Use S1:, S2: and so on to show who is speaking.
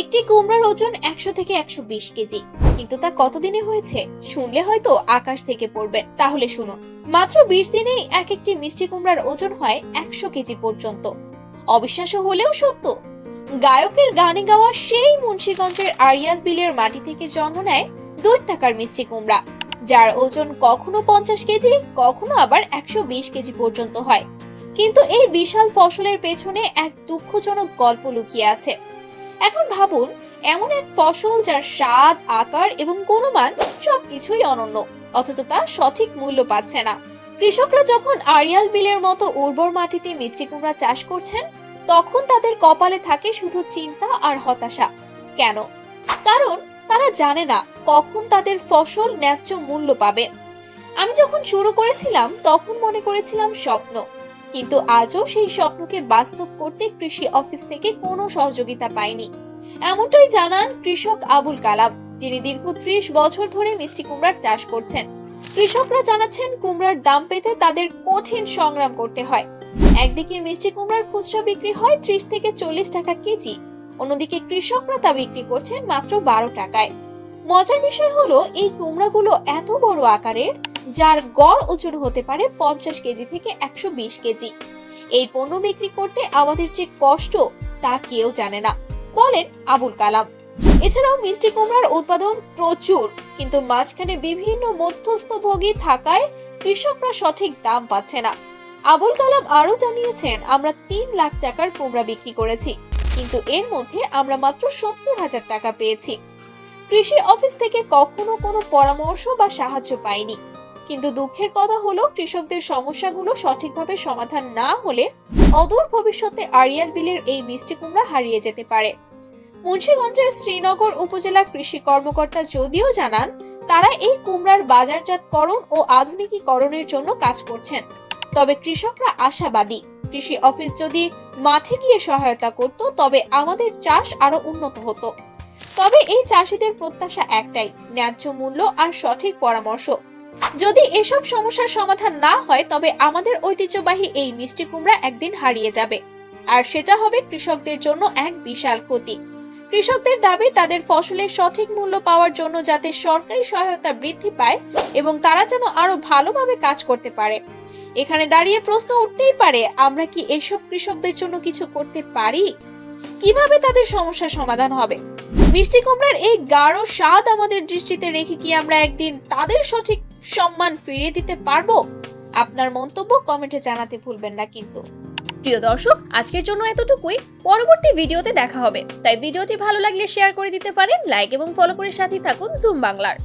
S1: একটি কুমড়ার ওজন একশো থেকে একশো বিশ কেজি। কিন্তু তা কতদিনে হয়েছে? শুনলে হয়তো আকাশ থেকে পড়বে। তাহলে শুনুন। মাত্র বিশ দিনেই এক একটি মিষ্টি কুমড়ার ওজন হয় একশো কেজি পর্যন্ত। অবিশ্বাস্য হলেও সত্য। গায়কের গানে গাওয়া সেই মুন্সীগঞ্জের আরিয়াল বিলের মাটি থেকে জন্ম নেয় দৈত্যাকার মিষ্টি কুমড়া। যার ওজন কখনো পঞ্চাশ কেজি, কখনো আবার একশো বিশ কেজি পর্যন্ত হয়। কিন্তু এই বিশাল ফসলের পেছনে এক দুঃখজনক গল্প লুকিয়ে আছে। এখন ভাবুন, এমন এক ফসল যার স্বাদ, আকার এবং গুণমান সবকিছুই অনন্য, অথচ তার সঠিক মূল্য পাচ্ছে না। কৃষকরা যখন আরিয়াল বিলের মতো উর্বর মাটিতে মিষ্টি কুমড়া চাষ করছেন, তখন তাদের কপালে থাকে শুধু চিন্তা আর হতাশা। কেন? কারণ তারা জানে না কখন তাদের ফসল ন্যায্য মূল্য পাবে। আমি যখন শুরু করেছিলাম, তখন মনে করেছিলাম স্বপ্ন। কিন্তু আজও সেই স্বপ্নকে বাস্তব করতে কৃষি অফিস থেকে কোনো সহযোগিতা পায়নি। এমনটাই জানান কৃষক আবুল কালাম, যিনি দীর্ঘ ত্রিশ বছর ধরে মিষ্টি কুমড়ার চাষ করছেন। কৃষকরা জানাচ্ছেন, কুমড়ার দাম পেতে তাদের কঠিন সংগ্রাম করতে হয়। একদিকে মিষ্টি কুমড়ার খুচরা বিক্রি হয় ত্রিশ থেকে চল্লিশ টাকা কেজি, অন্যদিকে কৃষকরা তা বিক্রি করছেন মাত্র বারো টাকায়। মজার বিষয় হলো, এই কুমড়াগুলো এত বড় আকারের, যার গড় ওজন হতে পারে পঞ্চাশ কেজি থেকে একশো বিশ কেজি। এই পণ্য বিক্রি করতে আমাদের যে কষ্ট, তা কেউ জানে না, বলেন আবুল কালাম। এছাড়াও মিষ্টি কুমড়ার উৎপাদন প্রচুর, কিন্তু মাঝখানে বিভিন্ন মধ্যস্থভোগী থাকায় কৃষকরা সঠিক দাম পাচ্ছে না। আবুল কালাম আরও জানিয়েছেন, আমরা তিন লাখ টাকার কুমড়া বিক্রি করেছি, কিন্তু এর মধ্যে আমরা মাত্র সত্তর হাজার টাকা পেয়েছি। কৃষি অফিস থেকে কখনো কোনো পরামর্শ বা সাহায্য পাইনি কিন্তু দুঃখের কথা হলো, কৃষকদের সমস্যাগুলো সঠিকভাবে সমাধান না হলে অদূর ভবিষ্যতে আরিয়াল বিলের এই মিষ্টি কুমড়া হারিয়ে যেতে পারে। মুন্সীগঞ্জের শ্রীনগর উপজেলা কৃষি কর্মকর্তা যদিও জানান, তারা এই কুমড়ার বাজারজাতকরণ ও আধুনিকীকরণের জন্য কাজ করছেন। তবে কৃষকরা আশাবাদী, কৃষি অফিস যদি মাঠে গিয়ে সহায়তা করত, তবে আমাদের চাষ আরও উন্নত হতো। তবে এই চাষিদের প্রত্যাশা একটাই, ন্যায্য মূল্য আর সঠিক পরামর্শ। যদি এসব সমস্যার সমাধান না হয়, তবে আমাদের ঐতিহ্যবাহী এই মিষ্টি কুমড়া একদিন হারিয়ে যাবে। আর সেটা হবে কৃষকদের জন্য এক বিশাল ক্ষতি। কৃষকদের দাবি, তাদের ফসলের সঠিক মূল্য পাওয়ার জন্য যাতে সরকারি সহায়তা বৃদ্ধি পায় এবং তারা যেন আরও ভালোভাবে কাজ করতে পারে। এখানে দাঁড়িয়ে প্রশ্ন উঠতেই পারে, আমরা কি এসব কৃষকদের জন্য কিছু করতে পারি? কীভাবে তাদের সমস্যার সমাধান হবে? মিষ্টি কুমড়ার এই গাঢ় স্বাদ আমাদের দৃষ্টিতে রেখে কি আমরা একদিন তাদের সঠিক সম্মান ফিরিয়ে দিতে পারব? আপনার মন্তব্য কমেন্টে জানাতে ভুলবেন না কিন্তু। প্রিয় দর্শক, আজকের জন্য এতটুকুই। পরবর্তী ভিডিওতে দেখা হবে। তাই ভিডিওটি ভালো লাগলে শেয়ার করে দিতে পারেন, লাইক এবং ফলো করে সাথে থাকুন জুম বাংলার।